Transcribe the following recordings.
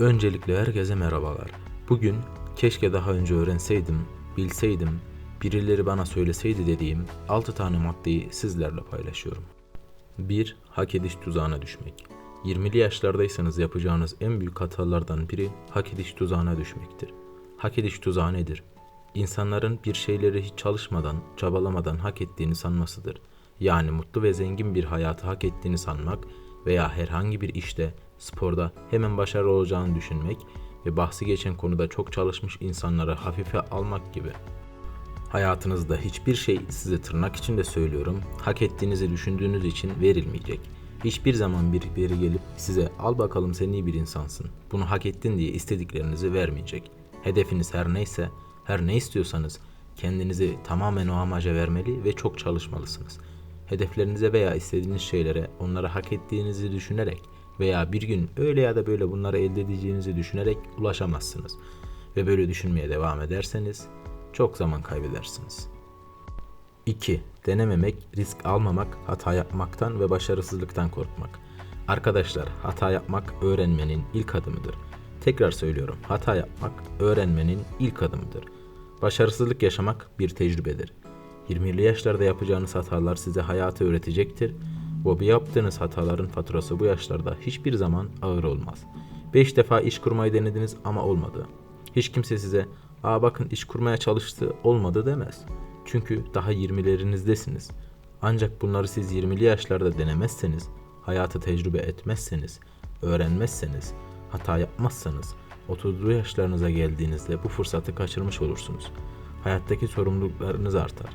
Öncelikle herkese merhabalar. Bugün keşke daha önce öğrenseydim, bilseydim, birileri bana söyleseydi dediğim 6 tane maddeyi sizlerle paylaşıyorum. 1. Hak ediş tuzağına düşmek. 20'li yaşlardaysanız yapacağınız en büyük hatalardan biri hak ediş tuzağına düşmektir. Hak ediş tuzağı nedir? İnsanların bir şeyleri hiç çalışmadan, çabalamadan hak ettiğini sanmasıdır. Yani mutlu ve zengin bir hayatı hak ettiğini sanmak veya herhangi bir işte, sporda hemen başarılı olacağını düşünmek ve bahsi geçen konuda çok çalışmış insanları hafife almak gibi. Hayatınızda hiçbir şey size tırnak içinde söylüyorum, hak ettiğinizi düşündüğünüz için verilmeyecek. Hiçbir zaman bir biri gelip size al bakalım sen iyi bir insansın, bunu hak ettin diye istediklerinizi vermeyecek. Hedefiniz her neyse, her ne istiyorsanız kendinizi tamamen o amaca vermeli ve çok çalışmalısınız. Hedeflerinize veya istediğiniz şeylere onları hak ettiğinizi düşünerek veya bir gün öyle ya da böyle bunları elde edeceğinizi düşünerek ulaşamazsınız. Ve böyle düşünmeye devam ederseniz çok zaman kaybedersiniz. 2. Denememek, risk almamak, hata yapmaktan ve başarısızlıktan korkmak. Arkadaşlar, hata yapmak öğrenmenin ilk adımıdır. Tekrar söylüyorum, hata yapmak öğrenmenin ilk adımıdır. Başarısızlık yaşamak bir tecrübedir. 20'li yaşlarda yapacağınız hatalar size hayatı öğretecektir. Bu yaptığınız hataların faturası bu yaşlarda hiçbir zaman ağır olmaz. 5 defa iş kurmayı denediniz ama olmadı. Hiç kimse size ''Aa bakın iş kurmaya çalıştı, olmadı.'' demez. Çünkü daha 20'lerinizdesiniz. Ancak bunları siz 20'li yaşlarda denemezseniz, hayatı tecrübe etmezseniz, öğrenmezseniz, hata yapmazsanız 30'lu yaşlarınıza geldiğinizde bu fırsatı kaçırmış olursunuz. Hayattaki sorumluluklarınız artar.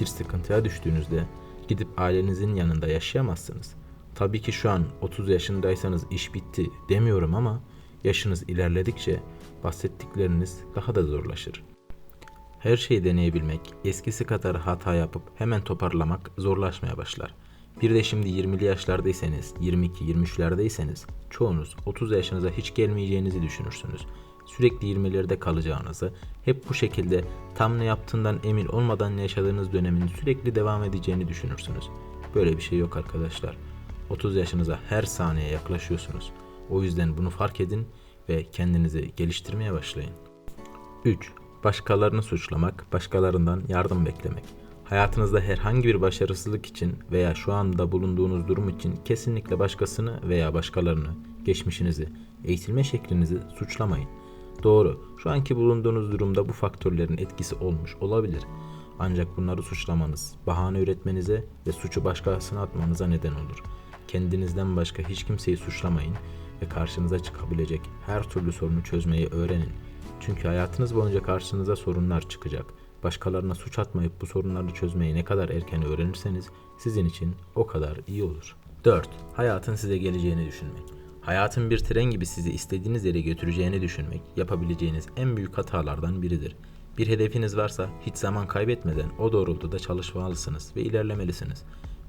Bir sıkıntıya düştüğünüzde gidip ailenizin yanında yaşayamazsınız. Tabii ki şu an 30 yaşındaysanız iş bitti demiyorum ama yaşınız ilerledikçe bahsettikleriniz daha da zorlaşır. Her şeyi deneyebilmek, eskisi kadar hata yapıp hemen toparlamak zorlaşmaya başlar. Bir de şimdi 20'li yaşlardaysanız, 22-23'lerdeyseniz çoğunuz 30 yaşınıza hiç gelmeyeceğinizi düşünürsünüz. Sürekli 20'lerde kalacağınızı, hep bu şekilde tam ne yaptığından emin olmadan yaşadığınız dönemin sürekli devam edeceğini düşünürsünüz. Böyle bir şey yok arkadaşlar. 30 yaşınıza her saniye yaklaşıyorsunuz. O yüzden bunu fark edin ve kendinizi geliştirmeye başlayın. 3. Başkalarını suçlamak, başkalarından yardım beklemek. Hayatınızda herhangi bir başarısızlık için veya şu anda bulunduğunuz durum için kesinlikle başkasını veya başkalarını, geçmişinizi, eğitilme şeklinizi suçlamayın. Doğru, şu anki bulunduğunuz durumda bu faktörlerin etkisi olmuş olabilir. Ancak bunları suçlamanız, bahane üretmenize ve suçu başkasına atmanıza neden olur. Kendinizden başka hiç kimseyi suçlamayın ve karşınıza çıkabilecek her türlü sorunu çözmeyi öğrenin. Çünkü hayatınız boyunca karşınıza sorunlar çıkacak. Başkalarına suç atmayıp bu sorunları çözmeyi ne kadar erken öğrenirseniz sizin için o kadar iyi olur. 4. Hayatın size geleceğini düşünmek. Hayatın bir tren gibi sizi istediğiniz yere götüreceğini düşünmek yapabileceğiniz en büyük hatalardan biridir. Bir hedefiniz varsa hiç zaman kaybetmeden o doğrultuda çalışmalısınız ve ilerlemelisiniz.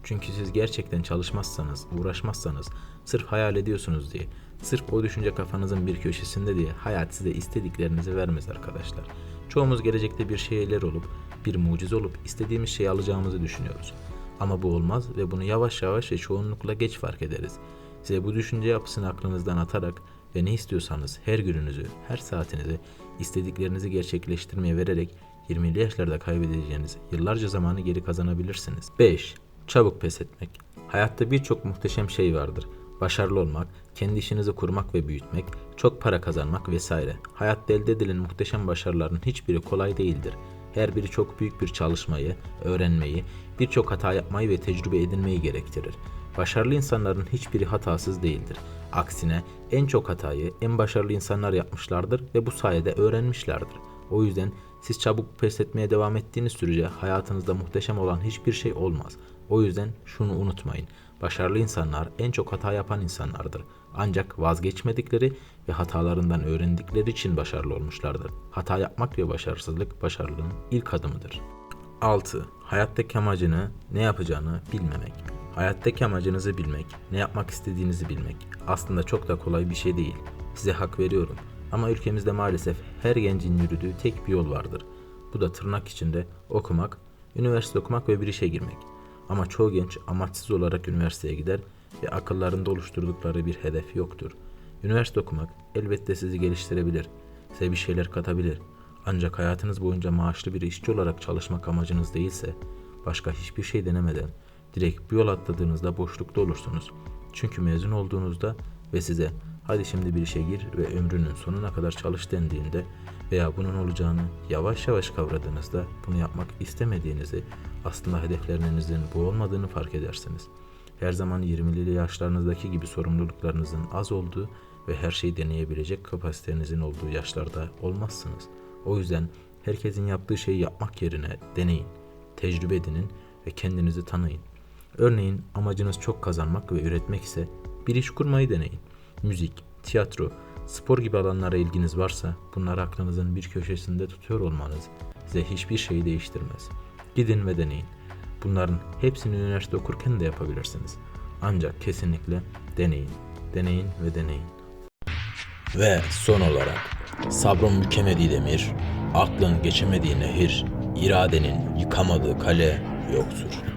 Çünkü siz gerçekten çalışmazsanız, uğraşmazsanız, sırf hayal ediyorsunuz diye, sırf o düşünce kafanızın bir köşesinde diye hayat size istediklerinizi vermez arkadaşlar. Çoğumuz gelecekte bir şeyler olup, bir mucize olup istediğimiz şeyi alacağımızı düşünüyoruz. Ama bu olmaz ve bunu yavaş yavaş ve çoğunlukla geç fark ederiz. Size bu düşünce yapısını aklınızdan atarak ve ne istiyorsanız her gününüzü, her saatinizi, istediklerinizi gerçekleştirmeye vererek 20'li yaşlarda kaybedeceğiniz yıllarca zamanı geri kazanabilirsiniz. 5. Çabuk pes etmek. Hayatta birçok muhteşem şey vardır. Başarılı olmak, kendi işinizi kurmak ve büyütmek, çok para kazanmak vesaire. Hayatta elde edilen muhteşem başarıların hiçbiri kolay değildir. Her biri çok büyük bir çalışmayı, öğrenmeyi, birçok hata yapmayı ve tecrübe edinmeyi gerektirir. Başarılı insanların hiçbiri hatasız değildir. Aksine en çok hatayı en başarılı insanlar yapmışlardır ve bu sayede öğrenmişlerdir. O yüzden siz çabuk pes etmeye devam ettiğiniz sürece hayatınızda muhteşem olan hiçbir şey olmaz. O yüzden şunu unutmayın. Başarılı insanlar en çok hata yapan insanlardır. Ancak vazgeçmedikleri ve hatalarından öğrendikleri için başarılı olmuşlardır. Hata yapmak ve başarısızlık başarılığın ilk adımıdır. 6. Hayattaki amacını, ne yapacağını bilmemek. Hayattaki amacınızı bilmek, ne yapmak istediğinizi bilmek aslında çok da kolay bir şey değil. Size hak veriyorum. Ama ülkemizde maalesef her gencin yürüdüğü tek bir yol vardır. Bu da tırnak içinde okumak, üniversite okumak ve bir işe girmek. Ama çoğu genç amaçsız olarak üniversiteye gider ve akıllarında oluşturdukları bir hedef yoktur. Üniversite okumak elbette sizi geliştirebilir, size bir şeyler katabilir. Ancak hayatınız boyunca maaşlı bir işçi olarak çalışmak amacınız değilse, başka hiçbir şey denemeden direkt bu yol atladığınızda boşlukta olursunuz. Çünkü mezun olduğunuzda ve size hadi şimdi bir işe gir ve ömrünün sonuna kadar çalış dendiğinde veya bunun olacağını yavaş yavaş kavradığınızda bunu yapmak istemediğinizi, aslında hedeflerinizin bu olmadığını fark edersiniz. Her zaman 20'li yaşlarınızdaki gibi sorumluluklarınızın az olduğu ve her şeyi deneyebilecek kapasitenizin olduğu yaşlarda olmazsınız. O yüzden herkesin yaptığı şeyi yapmak yerine deneyin, tecrübe edinin ve kendinizi tanıyın. Örneğin amacınız çok kazanmak ve üretmek ise bir iş kurmayı deneyin. Müzik, tiyatro, spor gibi alanlara ilginiz varsa bunları aklınızın bir köşesinde tutuyor olmanız size hiçbir şeyi değiştirmez. Gidin ve deneyin. Bunların hepsini üniversite okurken de yapabilirsiniz. Ancak kesinlikle deneyin, deneyin ve deneyin. Ve son olarak sabrın bükemediği demir, aklın geçemediği nehir, iradenin yıkamadığı kale yoktur.